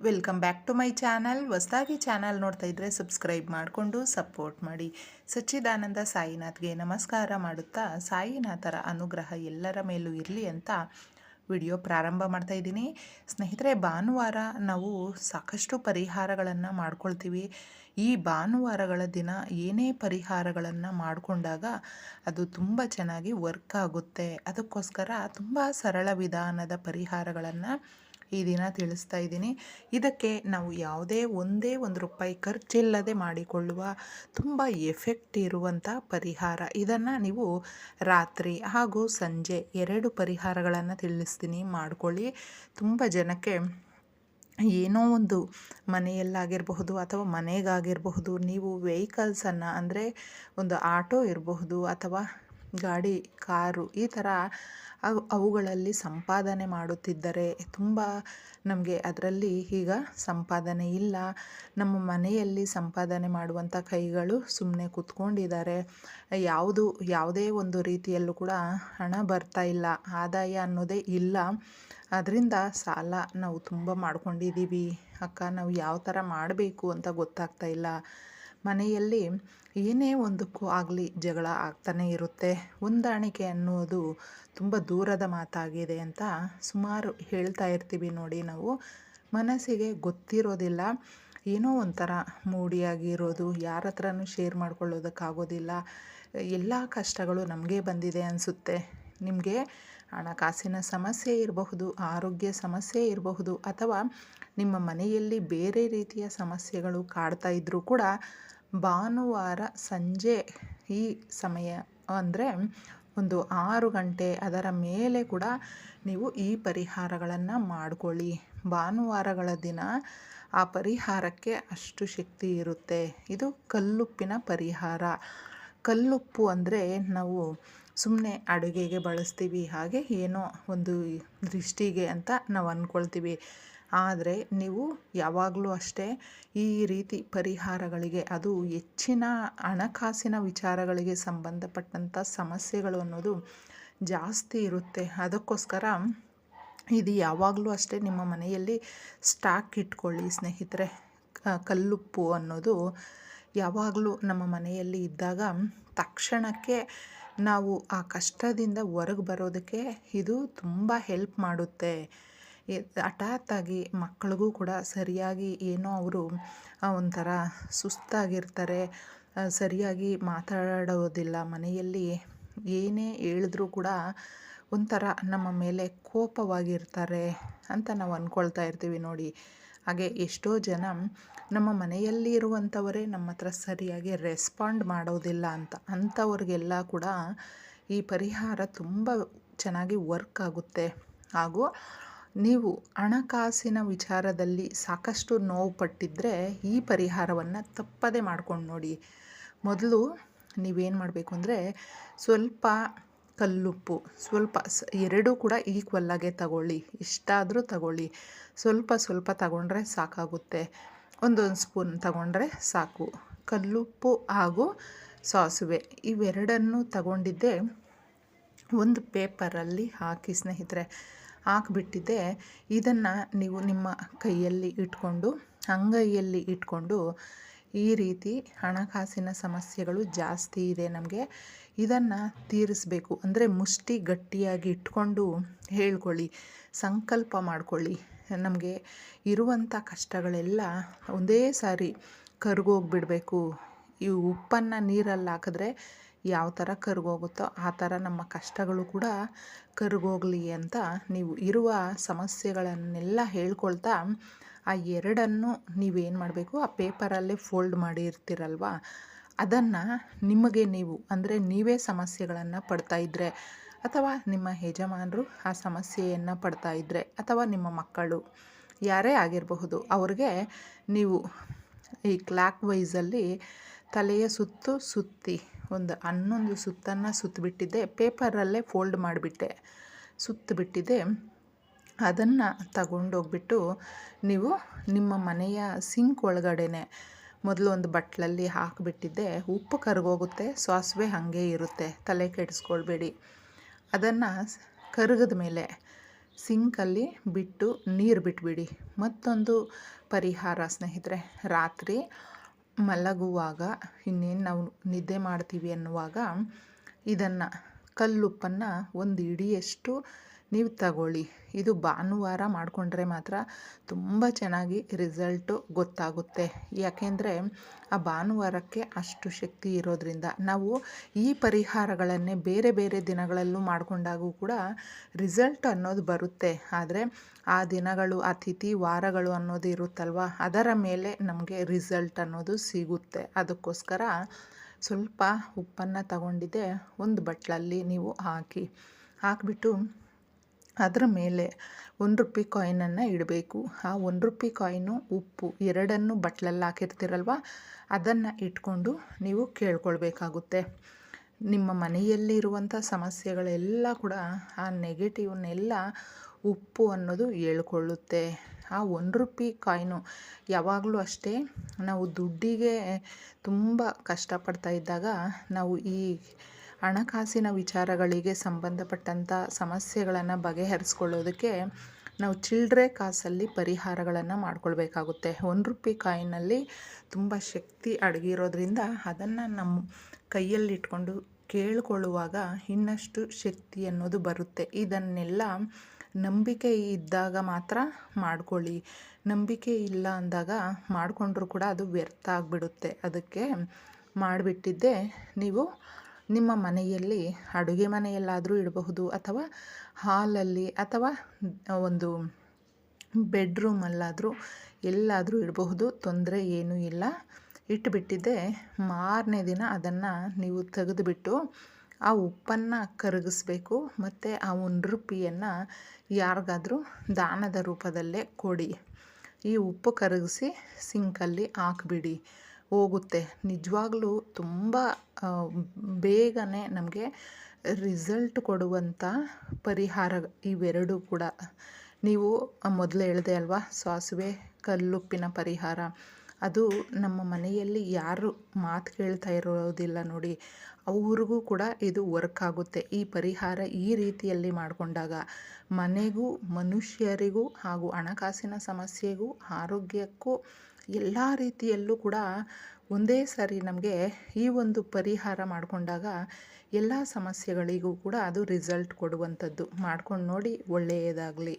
Welcome back to my channel ಹೊಸದಾಗಿ channel ನೋಡ್ತಾ ಇದ್ದರೆ ಸಬ್ಸ್ಕ್ರೈಬ್ ಮಾಡಿಕೊಂಡು ಸಪೋರ್ಟ್ ಮಾಡಿ. ಸಚ್ಚಿದಾನಂದ ಸಾಯಿನಾಥ್ಗೆ ನಮಸ್ಕಾರ ಮಾಡುತ್ತಾ ಸಾಯಿನಾಥರ ಅನುಗ್ರಹ ಎಲ್ಲರ ಮೇಲೂ ಇರಲಿ ಅಂತ ವಿಡಿಯೋ ಪ್ರಾರಂಭ ಮಾಡ್ತಾ ಇದ್ದೀನಿ. ಸ್ನೇಹಿತರೆ, ಭಾನುವಾರ ನಾವು ಸಾಕಷ್ಟು ಪರಿಹಾರಗಳನ್ನು ಮಾಡ್ಕೊಳ್ತೀವಿ. ಈ ಭಾನುವಾರಗಳ ದಿನ ಏನೇ ಪರಿಹಾರಗಳನ್ನು ಮಾಡಿಕೊಂಡಾಗ ಅದು ತುಂಬ ಚೆನ್ನಾಗಿ ವರ್ಕ್ ಆಗುತ್ತೆ. ಅದಕ್ಕೋಸ್ಕರ ತುಂಬ ಸರಳ ವಿಧಾನದ ಪರಿಹಾರಗಳನ್ನು ಈ ದಿನ ತಿಳಿಸ್ತಾ ಇದ್ದೀನಿ. ಇದಕ್ಕೆ ನಾವು ಯಾವುದೇ ಒಂದೇ ಒಂದು ರೂಪಾಯಿ ಖರ್ಚಿಲ್ಲದೆ ಮಾಡಿಕೊಳ್ಳುವ ತುಂಬ ಎಫೆಕ್ಟ್ ಇರುವಂಥ ಪರಿಹಾರ. ಇದನ್ನು ನೀವು ರಾತ್ರಿ ಹಾಗೂ ಸಂಜೆ ಎರಡು ಪರಿಹಾರಗಳನ್ನು ತಿಳಿಸ್ತೀನಿ, ಮಾಡಿಕೊಳ್ಳಿ. ತುಂಬ ಜನಕ್ಕೆ ಏನೋ ಒಂದು ಮನೆಯಲ್ಲಾಗಿರಬಹುದು ಅಥವಾ ಮನೆಗಾಗಿರಬಹುದು, ನೀವು ವೆಹಿಕಲ್ಸನ್ನು ಅಂದರೆ ಒಂದು ಆಟೋ ಇರಬಹುದು ಅಥವಾ ಗಾಡಿ, ಕಾರು ಈ ಥರ ಅವು, ಅವುಗಳಲ್ಲಿ ಸಂಪಾದನೆ ಮಾಡುತ್ತಿದ್ದರೆ ತುಂಬ ನಮಗೆ ಅದರಲ್ಲಿ ಈಗ ಸಂಪಾದನೆ ಇಲ್ಲ. ನಮ್ಮ ಮನೆಯಲ್ಲಿ ಸಂಪಾದನೆ ಮಾಡುವಂಥ ಕೈಗಳು ಸುಮ್ಮನೆ ಕೂತ್ಕೊಂಡಿದ್ದಾರೆ. ಯಾವುದು, ಯಾವುದೇ ಒಂದು ರೀತಿಯಲ್ಲೂ ಕೂಡ ಹಣ ಬರ್ತಾ ಇಲ್ಲ, ಆದಾಯ ಅನ್ನೋದೇ ಇಲ್ಲ. ಅದರಿಂದ ಸಾಲ ನಾವು ತುಂಬ ಮಾಡ್ಕೊಂಡಿದ್ದೀವಿ. ಅಕ್ಕ, ನಾವು ಯಾವ ಥರ ಮಾಡಬೇಕು ಅಂತ ಗೊತ್ತಾಗ್ತಾ ಇಲ್ಲ. ಮನೆಯಲ್ಲಿ ಏನೇ ಒಂದಕ್ಕೂ ಆಗಲಿ ಜಗಳ ಆಗ್ತಾನೇ ಇರುತ್ತೆ. ಹೊಂದಾಣಿಕೆ ಅನ್ನೋದು ತುಂಬ ದೂರದ ಮಾತಾಗಿದೆ ಅಂತ ಸುಮಾರು ಹೇಳ್ತಾ ಇರ್ತೀವಿ ನೋಡಿ ನಾವು. ಮನಸ್ಸಿಗೆ ಗೊತ್ತಿರೋದಿಲ್ಲ. ಏನೋ ಒಂಥರ ಮೂಡಿಯಾಗಿರೋದು, ಯಾರ ಹತ್ರನೂ ಶೇರ್ ಮಾಡ್ಕೊಳ್ಳೋದಕ್ಕಾಗೋದಿಲ್ಲ. ಎಲ್ಲ ಕಷ್ಟಗಳು ನಮಗೆ ಬಂದಿದೆ ಅನಿಸುತ್ತೆ. ನಿಮಗೆ ಹಣಕಾಸಿನ ಸಮಸ್ಯೆ ಇರಬಹುದು, ಆರೋಗ್ಯ ಸಮಸ್ಯೆ ಇರಬಹುದು, ಅಥವಾ ನಿಮ್ಮ ಮನೆಯಲ್ಲಿ ಬೇರೆ ರೀತಿಯ ಸಮಸ್ಯೆಗಳು ಕಾಡ್ತಾ ಇದ್ದರೂ ಕೂಡ ಭಾನುವಾರ ಸಂಜೆ ಈ ಸಮಯ ಅಂದರೆ ಒಂದು ಆರು ಗಂಟೆ ಅದರ ಮೇಲೆ ಕೂಡ ನೀವು ಈ ಪರಿಹಾರಗಳನ್ನು ಮಾಡಿಕೊಳ್ಳಿ. ಭಾನುವಾರಗಳ ದಿನ ಆ ಪರಿಹಾರಕ್ಕೆ ಅಷ್ಟು ಶಕ್ತಿ ಇರುತ್ತೆ. ಇದು ಕಲ್ಲುಪ್ಪಿನ ಪರಿಹಾರ. ಕಲ್ಲುಪ್ಪು ಅಂದರೆ ನಾವು ಸುಮ್ಮನೆ ಅಡುಗೆಗೆ ಬಳಸ್ತೀವಿ, ಹಾಗೆ ಏನೋ ಒಂದು ದೃಷ್ಟಿಗೆ ಅಂತ ನಾವು ಅಂದ್ಕೊಳ್ತೀವಿ ಆದರೆ ನೀವು ಯಾವಾಗಲೂ ಅಷ್ಟೇ ಈ ರೀತಿ ಪರಿಹಾರಗಳಿಗೆ, ಅದು ಹೆಚ್ಚಿನ ಹಣಕಾಸಿನ ವಿಚಾರಗಳಿಗೆ ಸಂಬಂಧಪಟ್ಟಂಥ ಸಮಸ್ಯೆಗಳು ಅನ್ನೋದು ಜಾಸ್ತಿ ಇರುತ್ತೆ. ಅದಕ್ಕೋಸ್ಕರ ಇದು ಯಾವಾಗಲೂ ಅಷ್ಟೇ ನಿಮ್ಮ ಮನೆಯಲ್ಲಿ ಸ್ಟಾಕ್ ಇಟ್ಕೊಳ್ಳಿ ಸ್ನೇಹಿತರೆ. ಕಲ್ಲುಪ್ಪು ಅನ್ನೋದು ಯಾವಾಗಲೂ ನಮ್ಮ ಮನೆಯಲ್ಲಿ ಇದ್ದಾಗ ತಕ್ಷಣಕ್ಕೆ ನಾವು ಆ ಕಷ್ಟದಿಂದ ಹೊರಗೆ ಬರೋದಕ್ಕೆ ಇದು ತುಂಬ ಹೆಲ್ಪ್ ಮಾಡುತ್ತೆ. ಹಠಾತ್ತಾಗಿ ಮಕ್ಕಳಿಗೂ ಕೂಡ ಸರಿಯಾಗಿ ಏನೋ ಅವರು ಒಂಥರ ಸುಸ್ತಾಗಿರ್ತಾರೆ ಸರಿಯಾಗಿ ಮಾತಾಡೋದಿಲ್ಲ. ಮನೆಯಲ್ಲಿ ಏನೇ ಹೇಳಿದ್ರೂ ಕೂಡ ಒಂಥರ ನಮ್ಮ ಮೇಲೆ ಕೋಪವಾಗಿರ್ತಾರೆ ಅಂತ ನಾವು ಅಂದ್ಕೊಳ್ತಾ ಇರ್ತೀವಿ ನೋಡಿ. ಹಾಗೆ ಎಷ್ಟೋ ಜನ ನಮ್ಮ ಮನೆಯಲ್ಲಿ ಇರುವಂಥವರೇ ನಮ್ಮ ಹತ್ರ ಸರಿಯಾಗಿ ರೆಸ್ಪಾಂಡ್ ಮಾಡೋದಿಲ್ಲ ಅಂತ, ಅಂಥವ್ರಿಗೆಲ್ಲ ಕೂಡ ಈ ಪರಿಹಾರ ತುಂಬ ಚೆನ್ನಾಗಿ ವರ್ಕ್ ಆಗುತ್ತೆ. ಹಾಗೂ ನೀವು ಹಣಕಾಸಿನ ವಿಚಾರದಲ್ಲಿ ಸಾಕಷ್ಟು ನೋವು ಪಟ್ಟಿದ್ದರೆ ಈ ಪರಿಹಾರವನ್ನು ತಪ್ಪದೇ ಮಾಡ್ಕೊಂಡು ನೋಡಿ. ಮೊದಲು ನೀವೇನು ಮಾಡಬೇಕು ಅಂದರೆ ಸ್ವಲ್ಪ ಕಲ್ಲುಪ್ಪು, ಸ್ವಲ್ಪ ಎರಡೂ ಕೂಡ ಈಕ್ವಲ್ಲಾಗೆ ತಗೊಳ್ಳಿ. ಇಷ್ಟಾದರೂ ತಗೊಳ್ಳಿ. ಸ್ವಲ್ಪ ಸ್ವಲ್ಪ ತಗೊಂಡ್ರೆ ಸಾಕಾಗುತ್ತೆ. ಒಂದೊಂದು ಸ್ಪೂನ್ ತಗೊಂಡ್ರೆ ಸಾಕು. ಕಲ್ಲುಪ್ಪು ಹಾಗೂ ಸಾಸುವೆ ಇವೆರಡನ್ನು ತಗೊಂಡಿದ್ದೆ ಒಂದು ಪೇಪರಲ್ಲಿ ಹಾಕಿ ಸ್ನೇಹಿತರೆ. ಹಾಕ್ಬಿಟ್ಟಿದ್ದೆ. ಇದನ್ನು ನೀವು ನಿಮ್ಮ ಕೈಯಲ್ಲಿ ಇಟ್ಕೊಂಡು, ಅಂಗೈಯಲ್ಲಿ ಇಟ್ಕೊಂಡು ಈ ರೀತಿ ಹಣಕಾಸಿನ ಸಮಸ್ಯೆಗಳು ಜಾಸ್ತಿ ಇದೆ ನಮಗೆ. ಇದನ್ನು ತೀರಿಸಬೇಕು. ಅಂದರೆ ಮುಷ್ಟಿ ಗಟ್ಟಿಯಾಗಿ ಇಟ್ಕೊಂಡು ಹೇಳ್ಕೊಳ್ಳಿ, ಸಂಕಲ್ಪ ಮಾಡ್ಕೊಳ್ಳಿ. ನಮಗೆ ಇರುವಂಥ ಕಷ್ಟಗಳೆಲ್ಲ ಒಂದೇ ಸಾರಿ ಕರ್ಗೋಗ್ಬಿಡಬೇಕು. ಈ ಉಪ್ಪನ್ನು ನೀರಲ್ಲಿ ಹಾಕಿದ್ರೆ ಯಾವ ಥರ ಕರ್ಗೋಗುತ್ತೋ ಆ ಥರ ನಮ್ಮ ಕಷ್ಟಗಳು ಕೂಡ ಕರ್ಗೋಗಲಿ ಅಂತ ನೀವು ಇರುವ ಸಮಸ್ಯೆಗಳನ್ನೆಲ್ಲ ಹೇಳ್ಕೊಳ್ತಾ ಆ ಎರಡನ್ನು ನೀವೇನು ಮಾಡಬೇಕು? ಆ ಪೇಪರಲ್ಲೇ ಫೋಲ್ಡ್ ಮಾಡಿರ್ತೀರಲ್ವ ಅದನ್ನು ನಿಮಗೆ ನೀವು, ಅಂದರೆ ನೀವೇ ಸಮಸ್ಯೆಗಳನ್ನು ಪಡ್ತಾ ಇದ್ದರೆ ಅಥವಾ ನಿಮ್ಮ ಯಜಮಾನರು ಆ ಸಮಸ್ಯೆಯನ್ನು ಪಡ್ತಾ ಇದ್ದರೆ ಅಥವಾ ನಿಮ್ಮ ಮಕ್ಕಳು, ಯಾರೇ ಆಗಿರಬಹುದು, ಅವ್ರಿಗೆ ನೀವು ಈ ಕ್ಲಾಕ್ ವೈಸಲ್ಲಿ ತಲೆಯ ಸುತ್ತು ಸುತ್ತಿ, ಒಂದು ಹನ್ನೊಂದು ಸುತ್ತನ್ನು ಸುತ್ತಿಬಿಟ್ಟಿದ್ದೆ ಪೇಪರಲ್ಲೇ ಫೋಲ್ಡ್ ಮಾಡಿಬಿಟ್ಟೆ. ಸುತ್ತಿಬಿಟ್ಟಿದ್ದೆ ಅದನ್ನು ತಗೊಂಡೋಗ್ಬಿಟ್ಟು ನೀವು ನಿಮ್ಮ ಮನೆಯ ಸಿಂಕ್ ಒಳಗಡೆನೆ ಮೊದಲು ಒಂದು ಬಟ್ಲಲ್ಲಿ ಹಾಕಿಬಿಟ್ಟಿದ್ದೆ. ಉಪ್ಪು ಕರಗೋಗುತ್ತೆ, ಸಾಸಿವೆ ಹಾಗೆ ಇರುತ್ತೆ. ತಲೆ ಕೆಡಿಸ್ಕೊಳ್ಬೇಡಿ. ಅದನ್ನು ಕರಗಿದ ಮೇಲೆ ಸಿಂಕಲ್ಲಿ ಬಿಟ್ಟು ನೀರು ಬಿಟ್ಬಿಡಿ. ಮತ್ತೊಂದು ಪರಿಹಾರ ಸ್ನೇಹಿತರೆ, ರಾತ್ರಿ ಮಲಗುವಾಗ ಇನ್ನೇನು ನಾವು ನಿದ್ದೆ ಮಾಡ್ತೀವಿ ಅನ್ನುವಾಗ ಇದನ್ನು ಕಲ್ಲುಪ್ಪನ್ನು ಒಂದು ಇಡಿಯಷ್ಟು ನೀವು ತಗೊಳ್ಳಿ. ಇದು ಭಾನುವಾರ ಮಾಡಿಕೊಂಡ್ರೆ ಮಾತ್ರ ತುಂಬ ಚೆನ್ನಾಗಿ ರಿಸಲ್ಟು ಗೊತ್ತಾಗುತ್ತೆ. ಯಾಕೆಂದರೆ ಆ ಭಾನುವಾರಕ್ಕೆ ಅಷ್ಟು ಶಕ್ತಿ ಇರೋದ್ರಿಂದ ನಾವು ಈ ಪರಿಹಾರಗಳನ್ನೇ ಬೇರೆ ಬೇರೆ ದಿನಗಳಲ್ಲೂ ಮಾಡಿಕೊಂಡಾಗೂ ಕೂಡ ರಿಸಲ್ಟ್ ಅನ್ನೋದು ಬರುತ್ತೆ. ಆದರೆ ಆ ದಿನಗಳು, ಆ ತಿಥಿ, ವಾರಗಳು ಅನ್ನೋದು ಇರುತ್ತಲ್ವ? ಅದರ ಮೇಲೆ ನಮಗೆ ರಿಸಲ್ಟ್ ಅನ್ನೋದು ಸಿಗುತ್ತೆ. ಅದಕ್ಕೋಸ್ಕರ ಸ್ವಲ್ಪ ಉಪ್ಪನ್ನು ತಗೊಂಡಿದ್ದೆ. ಒಂದು ಬಟ್ಲಲ್ಲಿ ನೀವು ಹಾಕಿ. ಹಾಕಿಬಿಟ್ಟು ಅದರ ಮೇಲೆ ಒಂದು ರೂಪಾಯಿ ಕಾಯಿನನ್ನು ಇಡಬೇಕು. ಆ ಒಂದು ರೂಪಾಯಿ ಕಾಯಿನು ಉಪ್ಪು ಎರಡನ್ನು ಬಟ್ಲಲ್ಲಿ ಹಾಕಿರ್ತೀರಲ್ವ? ಅದನ್ನು ಇಟ್ಕೊಂಡು ನೀವು ಕೇಳ್ಕೊಳ್ಬೇಕಾಗುತ್ತೆ. ನಿಮ್ಮ ಮನೆಯಲ್ಲಿರುವಂಥ ಸಮಸ್ಯೆಗಳೆಲ್ಲ ಕೂಡ ಆ ನೆಗೆಟಿವ್ನೆಲ್ಲ ಉಪ್ಪು ಅನ್ನೋದು ಹೇಳ್ಕೊಳ್ಳುತ್ತೆ. ಆ ಒಂದು ರೂಪಾಯಿ ಕಾಯಿನು ಯಾವಾಗಲೂ ಅಷ್ಟೇ ನಾವು ದುಡ್ಡಿಗೆ ತುಂಬ ಕಷ್ಟಪಡ್ತಾ ಇದ್ದಾಗ ನಾವು ಈ ಹಣಕಾಸಿನ ವಿಚಾರಗಳಿಗೆ ಸಂಬಂಧಪಟ್ಟಂಥ ಸಮಸ್ಯೆಗಳನ್ನು ಬಗೆಹರಿಸ್ಕೊಳ್ಳೋದಕ್ಕೆ ನಾವು ಚಿಲ್ಡ್ರೆ ಕಾಸಲ್ಲಿ ಪರಿಹಾರಗಳನ್ನು ಮಾಡ್ಕೊಳ್ಬೇಕಾಗುತ್ತೆ. ಒಂದು ರೂಪಾಯಿ ಕಾಯಿನಲ್ಲಿ ತುಂಬ ಶಕ್ತಿ ಅಡಗಿರೋದ್ರಿಂದ ಅದನ್ನು ನಮ್ಮ ಕೈಯಲ್ಲಿಟ್ಕೊಂಡು ಕೇಳಿಕೊಳ್ಳುವಾಗ ಇನ್ನಷ್ಟು ಶಕ್ತಿ ಅನ್ನೋದು ಬರುತ್ತೆ. ಇದನ್ನೆಲ್ಲ ನಂಬಿಕೆ ಇದ್ದಾಗ ಮಾತ್ರ ಮಾಡ್ಕೊಳ್ಳಿ. ನಂಬಿಕೆ ಇಲ್ಲ ಅಂದಾಗ ಮಾಡಿಕೊಂಡ್ರೂ ಕೂಡ ಅದು ವ್ಯರ್ಥ ಆಗಿಬಿಡುತ್ತೆ. ಅದಕ್ಕೆ ಮಾಡಿಬಿಟ್ಟಿದ್ದೆ ನೀವು ನಿಮ್ಮ ಮನೆಯಲ್ಲಿ ಅಡುಗೆ ಮನೆಯಲ್ಲಾದರೂ ಇಡಬಹುದು ಅಥವಾ ಹಾಲಲ್ಲಿ ಅಥವಾ ಒಂದು ಬೆಡ್ರೂಮಲ್ಲಾದರೂ ಎಲ್ಲಾದರೂ ಇಡಬಹುದು, ತೊಂದರೆ ಏನೂ ಇಲ್ಲ. ಇಟ್ಟುಬಿಟ್ಟಿದ್ದೆ ಮಾರನೇ ದಿನ ಅದನ್ನು ನೀವು ತೆಗೆದುಬಿಟ್ಟು ಆ ಉಪ್ಪನ್ನು ಕರಗಿಸ್ಬೇಕು, ಮತ್ತು ಆ ಒಂದು ರೂಪಾಯಿಯನ್ನು ಯಾರಿಗಾದರೂ ದಾನದ ರೂಪದಲ್ಲೇ ಕೊಡಿ. ಈ ಉಪ್ಪು ಕರಗಿಸಿ ಸಿಂಕಲ್ಲಿ ಹಾಕ್ಬಿಡಿ. ಹೋಗುತ್ತೆ. ನಿಜವಾಗ್ಲೂ ತುಂಬ ಬೇಗನೆ ನಮಗೆ ರಿಸಲ್ಟ್ ಕೊಡುವಂಥ ಪರಿಹಾರ ಇವೆರಡೂ ಕೂಡ. ನೀವು ಮೊದಲು ಹೇಳಿದೆ ಅಲ್ವಾ, ಸಾಸಿವೆ, ಕಲ್ಲುಪ್ಪಿನ ಪರಿಹಾರ. ಅದು ನಮ್ಮ ಮನೆಯಲ್ಲಿ ಯಾರು ಮಾತು ಕೇಳ್ತಾ ಇರೋದಿಲ್ಲ ನೋಡಿ. ಅವ್ರಿಗೂ ಕೂಡ ಇದು ವರ್ಕ್ ಆಗುತ್ತೆ. ಈ ಪರಿಹಾರ ಈ ರೀತಿಯಲ್ಲಿ ಮಾಡಿಕೊಂಡಾಗ ಮನೆಗೂ, ಮನುಷ್ಯರಿಗೂ ಹಾಗೂ ಹಣಕಾಸಿನ ಸಮಸ್ಯೆಗೂ, ಆರೋಗ್ಯಕ್ಕೂ ಎಲ್ಲ ರೀತಿಯಲ್ಲೂ ಕೂಡ ಒಂದೇ ಸಾರಿ ನಮಗೆ ಈ ಒಂದು ಪರಿಹಾರ ಮಾಡಿಕೊಂಡಾಗ ಎಲ್ಲ ಸಮಸ್ಯೆಗಳಿಗೂ ಕೂಡ ಅದು ರಿಸಲ್ಟ್ ಕೊಡುವಂಥದ್ದು. ಮಾಡ್ಕೊಂಡು ನೋಡಿ ಒಳ್ಳೆಯದಾಗಲಿ.